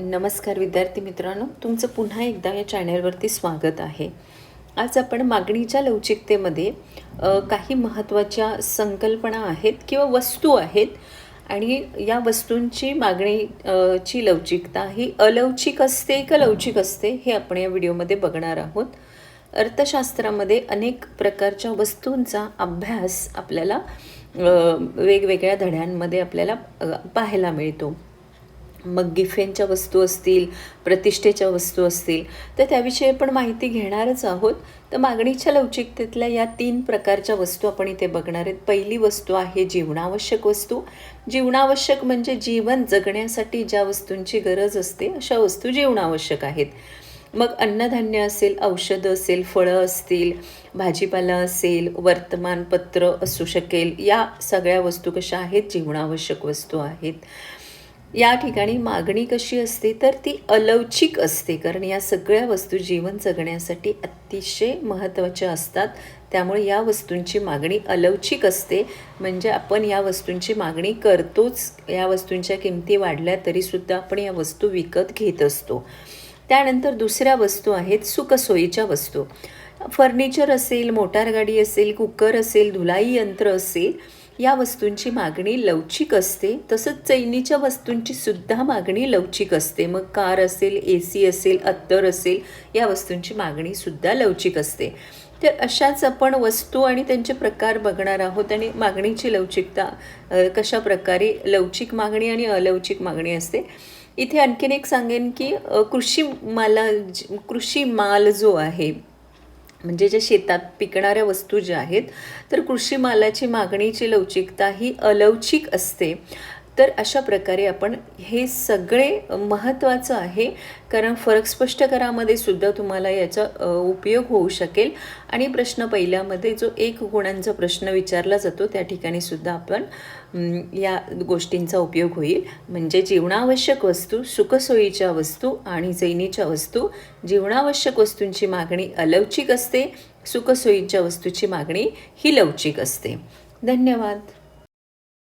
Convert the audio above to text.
नमस्कार विद्यार्थी मित्रांनो तुमचं पुन्हा एकदा या चॅनलवरती स्वागत आहे. आज आपण मागणीच्या लवचिकतेमध्ये काही महत्त्वाच्या संकल्पना आहेत किंवा वस्तू आहेत आणि या वस्तूंची मागणी ची लवचिकता ही अलौचिक असते का लवचिक असते हे आपण या व्हिडिओमध्ये बघणार आहोत. अर्थशास्त्रामध्ये अनेक प्रकारच्या वस्तूंचा अभ्यास आपल्याला वेगवेगळ्या धड्यांमध्ये आपल्याला पाहायला मिळतो. मग गिफेनच्या वस्तू असतील प्रतिष्ठेच्या वस्तू असतील तर त्याविषयी आपण माहिती घेणारच आहोत. तर मागणीच्या लवचिकतेतल्या या तीन प्रकारच्या वस्तू आपण इथे बघणार आहेत. पहिली वस्तू आहे जीवनावश्यक वस्तू. जीवनावश्यक म्हणजे जीवन जगण्यासाठी ज्या वस्तूंची गरज असते अशा वस्तू जीवनावश्यक आहेत. मग अन्नधान्य असेल औषधं असेल फळं असतील भाजीपाला असेल वर्तमानपत्र असू शकेल या सगळ्या वस्तू कशा आहेत? जीवनावश्यक वस्तू आहेत. या ठिकाणी मागणी कशी असते तर ती अलौचिक असते कारण या सगळ्या वस्तू जीवन जगण्यासाठी अतिशय महत्त्वाच्या असतात. त्यामुळे या वस्तूंची मागणी अलौचिक असते. म्हणजे आपण या वस्तूंची मागणी करतोच. या वस्तूंच्या किमती वाढल्या तरीसुद्धा आपण या वस्तू विकत घेत असतो. त्यानंतर दुसऱ्या वस्तू आहेत सुखसोयीच्या वस्तू. फर्निचर असेल मोटारगाडी असेल कुकर असेल धुलाई यंत्र असेल या वस्तूंची मागणी लवचिक असते तसंच चैनीच्या वस्तूंची सुद्धा मागणी लवचिक असते. मग कार असेल ए सी असेल अत्तर असेल या वस्तूंची मागणी सुद्धा लवचिक असते. तर अशाच आपण वस्तू आणि त्यांचे प्रकार बघणार आहोत आणि मागणीची लवचिकता कशा प्रकारे लवचिक मागणी आणि अलवचिक मागणी असते. इथे आणखीन एक सांगेन की कृषी माला कृषी माल जो आहे म्हणजे ज्या शेतात पिकणाऱ्या वस्तू ज्या आहेत तर कृषी मालाची मागणीची लवचिकता ही अलवचिक असते. तर अशा प्रकारे आपण हे सगळे महत्त्वाचं आहे. कारण फरक स्पष्ट करामध्ये सुद्धा तुम्हाला याचा उपयोग होऊ शकेल. आणि प्रश्न पहिल्यामध्ये जो एक गुणांचा प्रश्न विचारला जातो त्या ठिकाणी सुद्धा आपण या गोष्टींचा उपयोग होईल. म्हणजे जीवनावश्यक वस्तू सुखसोयीच्या वस्तू आणि जैनीच्या वस्तू. जीवनावश्यक वस्तूंची मागणी अलवचिक असते. सुखसोयीच्या वस्तूची मागणी ही लवचिक असते. धन्यवाद.